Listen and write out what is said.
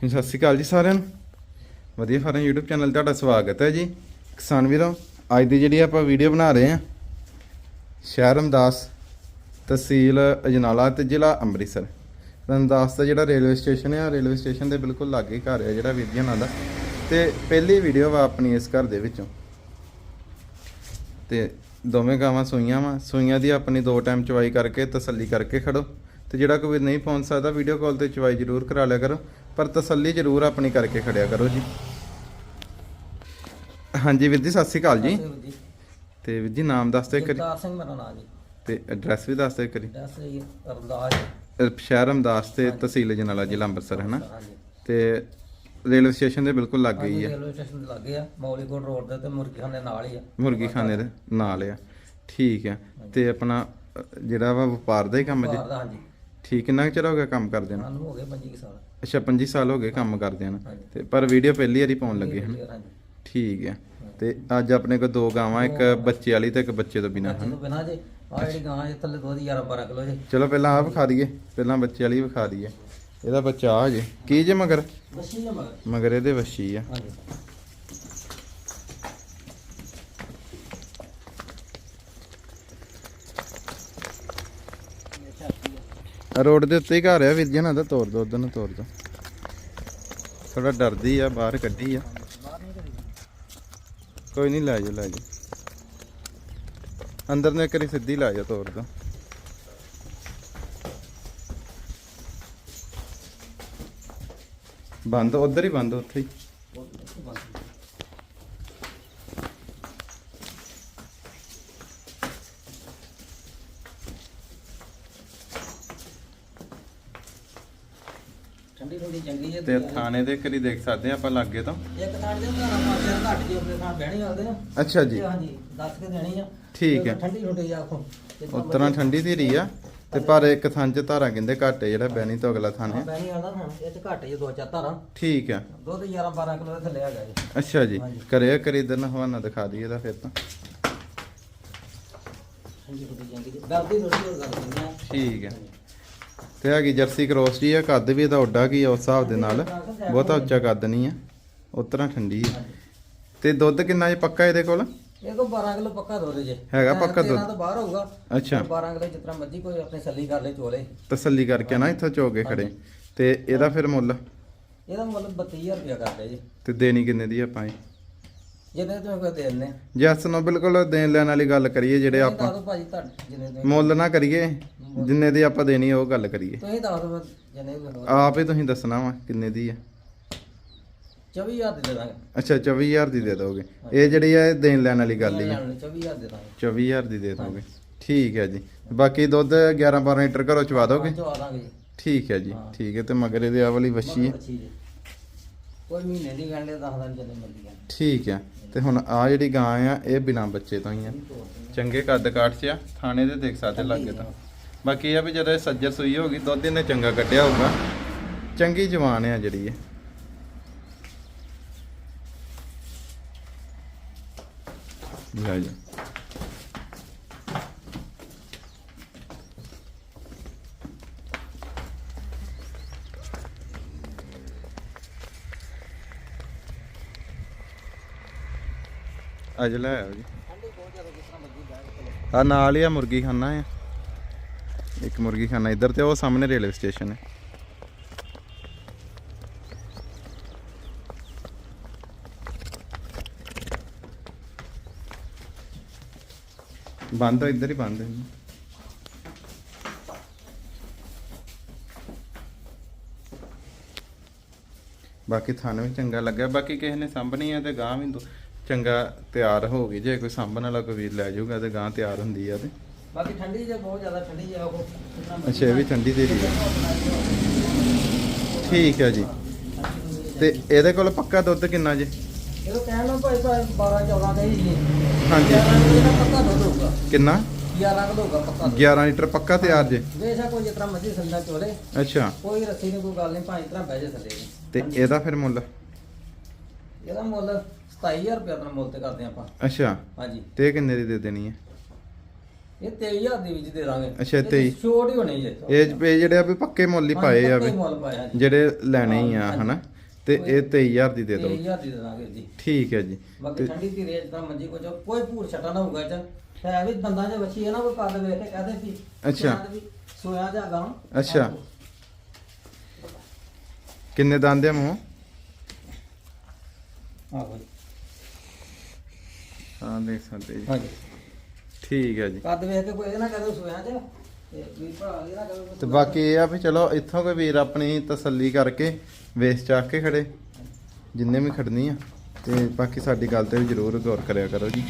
ਸਤਿ ਸ਼੍ਰੀ ਅਕਾਲ ਜੀ ਸਾਰਿਆਂ ਨੂੰ। ਵਧੀਆ ਫਾਰਮ YouTube ਚੈਨਲ ਤੁਹਾਡਾ ਸਵਾਗਤ ਹੈ ਜੀ। ਕਿਸਾਨ ਵੀਰੋ, ਅੱਜ ਦੀ ਜਿਹੜੀ ਆਪਾਂ ਵੀਡੀਓ ਬਣਾ ਰਹੇ ਹਾਂ, ਸ਼ਹਿਰ ਰਮਦਾਸ ਤਹਿਸੀਲ ਅਜਨਾਲਾ ਤੇ ਜ਼ਿਲ੍ਹਾ ਅੰਮ੍ਰਿਤਸਰ। ਰਮਦਾਸ ਦਾ ਜਿਹੜਾ ਰੇਲਵੇ ਸਟੇਸ਼ਨ ਹੈ ਰੇਲਵੇ ਸਟੇਸ਼ਨ ਦੇ ਬਿਲਕੁਲ ਲਾਗੇ ਹੀ ਘਰ ਹੈ ਜਿਹੜਾ ਵੀਰ ਜੀ ਉਹਨਾਂ ਦਾ। ਤੇ ਪਹਿਲੀ ਵੀਡੀਓ ਵਾ ਆਪਣੀ ਇਸ ਘਰ ਦੇ ਵਿੱਚੋਂ। ਤੇ ਦੋਵੇਂ ਗਾਵਾਂ ਸੂਈਆਂ ਵਾ, ਸੂਈਆਂ ਦੀ ਆਪਣੀ ਦੋ ਟਾਈਮ ਚਵਾਈ ਕਰਕੇ ਤਸੱਲੀ ਕਰਕੇ ਖੜੋ। ਤੇ ਜਿਹੜਾ ਕੋਈ ਨਹੀਂ ਪਹੁੰਚ ਸਕਦਾ ਵੀਡੀਓ ਕਾਲ ਤੇ ਚਵਾਈ ਜ਼ਰੂਰ ਕਰਾ ਲਿਆ ਕਰੋ। ਪਰ ਤਸੱਲੀ ਜ਼ਰੂਰ ਆਪਣੀ ਕਰਕੇ ਖੜਿਆ ਕਰੋ ਜੀ। ਹਾਂਜੀ ਵੀਰ ਜੀ ਸਤਿ ਸ਼੍ਰੀ ਅਕਾਲ ਜੀ। ਤੇ ਵੀਰ ਜੀ ਨਾਮ ਦੱਸ ਦਿਓ ਕਰੀ ਜਗਤਾਰ ਸਿੰਘ ਮੇਰਾ ਨਾਮ ਜੀ। ਤੇ ਐਡਰੈਸ ਵੀ ਦੱਸ ਦਿਓ ਕਰੀ ਜੀ ਅਰਦਾਸ। ਸ਼ਹਿਰ ਰਮਦਾਸ ਤੇ ਤਹਿਸੀਲ ਜਨਾਲਾ ਜ਼ਿਲ੍ਹਾ ਅੰਮ੍ਰਿਤਸਰ ਹੈ ਨਾ ਤੇ ਰੇਲਵੇ ਸਟੇਸ਼ਨ ਦੇ ਬਿਲਕੁਲ ਲਾਗੇ ਹੀ ਆ। ਰੇਲਵੇ ਸਟੇਸ਼ਨ ਦੇ ਲੱਗੇ ਆ ਮੌਲੀਕੋਟ ਰੋਡ ਦੇ ਤੇ ਮੁਰਗੀਖਾਨੇ ਨਾਲ ਹੀ ਆ। ਮੁਰਗੀ ਖਾਨੇ ਦੇ ਨਾਲ ਆ। ਠੀਕ ਆ। ਤੇ ਆਪਣਾ ਜਿਹੜਾ ਵਾ ਵਪਾਰ ਦਾ ਹੀ ਕੰਮ ਜੀ? ਬਾਹਰ ਦਾ ਹਾਂਜੀ। ਠੀਕ ਕਿੰਨਾ ਕੁ ਚਿਰ ਹੋ ਗਿਆ ਕੰਮ ਕਰਦੇ ਨੂੰ? ਸਾਨੂੰ ਹੋ ਗਏ 25 ਸਾਲ। ਅੱਛਾ 25 ਸਾਲ ਹੋ ਗਏ ਕੰਮ ਕਰਦੇ ਹਾਂਜੀ। ਤੇ ਪਰ ਵੀਡੀਓ ਪਹਿਲੀ ਵਾਰੀ ਪਾਉਣ ਲੱਗੇ ਹਨ? ਹਾਂਜੀ। ਠੀਕ ਹੈ ਤੇ ਅੱਜ ਆਪਣੇ ਕੋਲ ਦੋ ਗਾਵਾਂ ਇੱਕ ਬੱਚੇ ਵਾਲੀ ਤੇ ਇੱਕ ਬੱਚੇ ਤੋਂ ਬਿਨਾ ਹਨ ਤੋਂ ਬਿਨਾ ਜੇ। ਆ ਜਿਹੜੀ ਗਾਂ ਇਹ ਥੱਲੇ ਦੁੱਧ 11 12 ਕਿਲੋ ਜੇ। ਚਲੋ ਪਹਿਲਾਂ ਆਹ ਵਿਖਾ ਦਈਏ। ਪਹਿਲਾਂ ਬੱਚੇ ਵਾਲੀ ਵਿਖਾ ਦਈਏ। ਇਹਦਾ ਬੱਚਾ ਆ ਜੇ। ਕੀ ਜੇ ਮਗਰ? ਮਗਰ। ਮਗਰ ਇਹਦੇ ਵੱਛੀ ਆ। ਹਾਂਜੀ। ਰੋਡ ਦੇ ਉੱਤੇ ਹੀ ਘਰ ਆ ਵੀਰ ਜੀ, ਇਹਨਾਂ ਦਾ ਤੋੜ ਦੋ, ਉਧਰ ਨੂੰ ਤੋਰ ਦੋ। ਥੋੜਾ ਡਰਦੀ ਆ, ਬਾਹਰ ਕੱਢੀ ਆ। ਕੋਈ ਨਹੀਂ, ਲੈ ਜਾ ਲੈ ਜਾ ਅੰਦਰ ਨੂੰ ਇੱਕ ਵਾਰੀ ਸਿੱਧੀ ਲੈ ਜਾ ਤੋਰ ਦੋ। ਬੰਦ, ਉਧਰ ਹੀ ਬੰਦ, ਉੱਥੇ ਹੀ। ਠੰਡੀ ਚੰਗੀ ਤੇ ਥਾਣੇ ਦੇ ਕਰੀ ਦੇਖ ਸਕਦੇ ਆ ਆਪਾਂ ਲੱਗੇ ਤੋਂ। ਇੱਕ ਥਾਂ ਦੇ ਘਰਾਂ ਪਾਸੇ ਘੱਟ ਜੀ ਆਪਣੇ ਥਾਂ ਬਹਿਣੀ ਆਉਂਦੇ ਆ ਅੱਛਾ ਜੀ। ਤੇ ਹਾਂਜੀ ਦੱਸ ਕੇ ਦੇਣੀ ਆ। ਠੀਕ ਹੈ। ਠੰਡੀ ਠੰਡੀ ਆਖੋ। ਉਤਰਾ ਠੰਡੀ ਦੀ ਰਹੀ ਆ। ਤੇ ਪਰ ਇੱਕ ਥਾਂ ਚ ਧਾਰਾਂ ਕਹਿੰਦੇ ਘੱਟ ਜਿਹੜਾ ਬੈਣੀ ਤੋਂ ਅਗਲਾ ਥਾਂ ਹੈ ਬਹਿਣੀ ਆਉਂਦਾ ਹੁਣ ਇਹ ਚ ਘੱਟ ਜੇ ਦੋ ਚਾਰ ਧਾਰਾਂ। ਠੀਕ ਆ। ਦੁੱਧ 11 12 ਕਿਲੋ ਦੇ ਥੱਲੇ ਹੈਗਾ ਜੀ। ਅੱਛਾ ਜੀ। ਕਰਿਆ ਕਰੀ ਇਧਰ ਨਾ ਹਵਾਨਾ ਦਿਖਾ ਦਈਏ ਇਹਦਾ ਫਿਰ ਤਾਂ। ਥੋੜੀ ਆ। ਠੀਕ ਹੈ ਤੇ ਹੈਗੀ ਜਰਸੀ ਕ੍ਰੋਸ ਜੀ ਆ ਕੱਦ ਵੀ ਇਹਦਾ ਉੱਡਾ ਕੀ ਆ ਉਸ ਹਿਸਾਬ ਦੇ ਨਾਲ। ਬਹੁਤਾ ਉੱਚਾ ਕੱਦ ਨਹੀਂ ਆ ਉਤਰਾ ਠੰਡੀ ਆ। ਤੇ ਦੁੱਧ ਕਿੰਨਾ ਜੇ ਪੱਕਾ ਇਹਦੇ ਕੋਲ? ਇਹ ਕੋ 12 ਕਿਲੋ ਪੱਕਾ ਦੁੱਧ ਜੇ। ਹੈਗਾ ਪੱਕਾ ਦੁੱਧ। ਤੋਂ ਬਾਹਰ ਹੋਊਗਾ। ਅੱਛਾ। 12 ਕਿਲੋ ਜਿਤਨਾ ਮਰਜ਼ੀ ਕੋਈ ਆਪਣੇ ਸੱਲੀ ਕਰ ਲੈ ਚੋਲੇ। ਤਸੱਲੀ ਕਰਕੇ ਨਾ ਇੱਥੋਂ ਚੋ ਕੇ ਖੜੇ। ਤੇ ਇਹਦਾ ਫਿਰ ਮੁੱਲ? ਇਹਦਾ ਮਤਲਬ 32000 ਰੁਪਇਆ ਕਰਦੇ ਜੀ। ਤੇ ਦੇਣੀ ਕਿੰਨੇ ਦੀ ਆਪਾਂ ਇਹ? ਜਿੰਨੇ ਤੁਸੀਂ ਕੋਈ ਦੇ ਦਿੰਦੇ ਜੈਸ ਨੂੰ ਬਿਲਕੁਲ ਦੇਣ ਲੈਣ ਵਾਲੀ ਗੱਲ ਕਰੀਏ ਜਿਹੜੇ ਆਪਾਂ ਦੱਸ ਦਿਓ ਭਾਜੀ ਤੁਹਾਡੇ ਜਿੰਨੇ ਤੁਸੀਂ ਮੁੱਲ ਨਾ ਕਰੀਏ ਜਿੰਨੇ ਦੀ ਆਪਾਂ ਦੇਣੀ ਉਹ ਗੱਲ ਕਰੀਏ। ਤੁਸੀਂ ਦੱਸ ਦਿਓ ਜਿੰਨੇ ਵੀ ਲਓ ਆਪ ਹੀ ਤੁਸੀਂ ਦੱਸਣਾ ਵਾ ਕਿੰਨੇ ਦੀ ਆ। 24000 ਦੇ ਦਾਂਗੇ। ਅੱਛਾ 24000 ਦੀ ਦੇ ਦੋਗੇ। ਇਹ ਜਿਹੜੀ ਆ ਇਹ ਦੇਣ ਲੈਣ ਵਾਲੀ ਗੱਲ ਹੀ ਆ। 24000 ਦੇ ਦਾਂਗੇ। 24000 ਦੀ ਦੇ ਦੋਗੇ। ਠੀਕ ਹੈ ਜੀ। ਬਾਕੀ ਦੁੱਧ 11 12 ਲੀਟਰ ਘਰੋਂ ਚਵਾ ਦੋਗੇ? ਚਵਾ ਦਾਂਗੇ ਜੀ। ਠੀਕ ਹੈ ਜੀ ਠੀਕ ਹੈ ਤੇ ਮਗਰ ਇਹਦੇ ਆ ਵਾਲੀ ਵੱਛੀ ਹੈ ਜੀ। ਕੋਈ ਮਹੀਨੇ ਦੀ ਗੱਲ 10 ਦਿਨ ਚੱਲੇ ਮਿਲਦੀ ਆ। ਠੀਕ ਹੈ ਤੇ ਹੁਣ ਆ ਜਿਹੜੀ ਗਾਂ ਆ, ਇਹ ਬਿਨਾ ਬੱਚੇ ਤੋਂ ਹੀ ਆ। ਚੰਗੇ ਕੱਦ ਕਾਠ 'ਚ ਆ, ਥਾਣੇ ਦੇ ਦੇਖ ਸਕਦੇ ਲੱਗੇ ਤਾਂ। ਬਾਕੀ ਇਹ ਆ ਵੀ ਜਦੋਂ ਇਹ ਸੱਜਰ ਸੂਈ ਹੋਗੀ ਦੁੱਧ ਇਹਨੇ ਚੰਗਾ ਕੱਢਿਆ ਹੋਊਗਾ। ਚੰਗੀ ਜਵਾਨ ਆ ਜਿਹੜੀ ਇਹ। ਲੈ ਜਾ। ਅਜਲਾ ਲੈ ਜੀ। ਆ ਨਾਲ ਹੀ ਆ ਮੁਰਗੀ ਖਾਨਾ ਆ। ਇੱਕ ਮੁਰਗੀ ਖਾਨਾ ਇੱਧਰ ਤੇ, ਉਹ ਸਾਹਮਣੇ ਰੇਲਵੇ ਸਟੇਸ਼ਨ ਹੈ ਬੰਦ ਹੋ ਇੱਧਰ ਹੀ ਬੰਦ ਹੈ ਬਾਕੀ ਥਾਨ ਵੀ ਚੰਗਾ ਲੱਗਾ ਬਾਕੀ ਕਿਸੇ ਨੇ ਸਾਂਭਣੀ ਆ ਤੇ ਗਾਂ ਵੀ ਦੋ- ਚੰਗਾ ਤਿਆਰ ਹੋ ਗਈ ਜੇ ਕੋਈ ਸਾਂਭਣ ਵਾਲਾ ਕੋਈ ਵੀਰ ਲੈ ਜਾਊਗਾ ਤੇ ਗਾਂ ਤਿਆਰ ਹੁੰਦੀ ਆ ਤੇ। ਬਾਕੀ ਠੰਡੀ ਜੇ ਬਹੁਤ ਜ਼ਿਆਦਾ ਠੰਡੀ ਜੇ ਉਹ। ਅੱਛਾ ਇਹ ਵੀ ਠੰਡੀ ਦੇ ਹੈ ਠੀਕ ਹੈ ਜੀ। ਤੇ ਇਹਦੇ ਕੋਲ ਪੱਕਾ ਦੁੱਧ ਕਿੰਨਾ ਜੇ? ਇਹੋ ਕਹਿਣ ਨੂੰ ਭਾਈ ਭਾਈ 12 14 ਦਾ ਹੀ ਜੀ। ਹਾਂਜੀ। 11 ਕਿਲੋ ਦਾ ਪੱਕਾ ਦੁੱਧ ਹੋਊਗਾ। ਕਿੰਨਾ? 11 ਕਿਲੋ ਹੋਊਗਾ ਪੱਕਾ ਦੁੱਧ। 11 ਲੀਟਰ ਪੱਕਾ ਤਿਆਰ ਜੇ? ਬੇਸ਼ੱਕ ਕੋਈ ਤਰ੍ਹਾਂ ਮਰਜ਼ੀ ਸੰਦਾ ਚੋਲੇ। ਅੱਛਾ। ਕੋਈ ਰੱਸੀ ਨਹੀਂ ਕੋਈ ਗੱਲ ਨਹੀਂ ਭਾਈ ਤਰ੍ਹਾਂ ਬਹਿ ਜਾ ਥੱਲੇ। ਤੇ ਇਹਦਾ ਫਿਰ ਮੁੱਲ? ਇਹਦਾ ਮੁੱਲ 27000 ਰੁਪਏ ਦਾ ਮੁੱਲ ਤੇ ਕਰਦੇ ਆਪਾਂ। ਅੱਛਾ। ਹਾਂਜੀ। ਤੇ ਇਹ ਕਿੰਨੇ ਦੀ ਦੇ ਦੇਣੀ ਹੈ? ਇਹ 23000 ਦੇ ਵਿੱਚ ਦੇ ਦਾਂਗੇ। ਅੱਛਾ, ਇਹ 23 ਛੋਟ ਹੀ ਹੋਣੀ ਜੇ। ਇਹ ਇਹ ਜਿਹੜੇ ਆ ਵੀ ਪੱਕੇ ਮੁੱਲ ਹੀ ਪਾਏ ਆ ਵੀ ਮੁੱਲ ਪਾਇਆ ਜੀ। ਜਿਹੜੇ ਲੈਣੇ ਹੀ ਆ ਹਨਾ? ਤੇ ਇਹ 23000 ਦੀ ਦੇ ਦਿਓ। 23000 ਦੀ ਦੇ ਦਾਂਗੇ ਜੀ। ਠੀਕ ਹੈ ਜੀ। ਬਾਕੀ ਠੰਡੀ ਦੀ ਰੇਜ ਤਾਂ ਮੰਜੀ ਕੋ ਜੋ ਕੋਈ ਭੂਰ ਛਟਾ ਨਾ ਹੋਊਗਾ ਚ। ਹੈ ਵੀ ਦੰਦਾਂ 'ਚ ਵੱਛੀ ਹੈ ਨਾ ਕੋਈ ਕੱਦ ਵੇਖ ਕੇ ਕਹਦੇ ਸੀ। ਅੱਛਾ। ਸੋਇਆ ਜਾ ਗਾਂ। ਅੱਛਾ। ਕਿੰਨੇ ਦੰਦ ਆ ਮੂੰਹ? ਆਹੋ ਜੀ। ਹਾਂ ਦੇਖ ਸਕਦੇ ਜੀ। ਹਾਂਜੀ। ਠੀਕ ਹੈ ਜੀ। ਕੱਦ ਵੇਖ ਕੇ ਕੋਈ ਇਹ ਨਾ ਕਹਦੇ ਸੋਇਆ ਚ ਤੇ ਵੀ ਭਰਾ ਇਹ ਨਾ ਕਹਦੇ ਤੇ ਬਾਕੀ ਇਹ ਆ ਵੀ ਚਲੋ ਇੱਥੋਂ ਕੋਈ ਵੀਰ ਆਪਣੀ ਤਸੱਲੀ ਕਰਕੇ ਵੇਚ ਚੱਕ ਕੇ ਖੜੇ। ਜਿੰਨੇ ਵੀ ਖੜਨੀ ਆ। ਤੇ ਬਾਕੀ ਸਾਡੀ ਗੱਲ ਤੇ ਵੀ ਜ਼ਰੂਰ ਗੌਰ ਕਰਿਆ ਕਰੋ ਜੀ।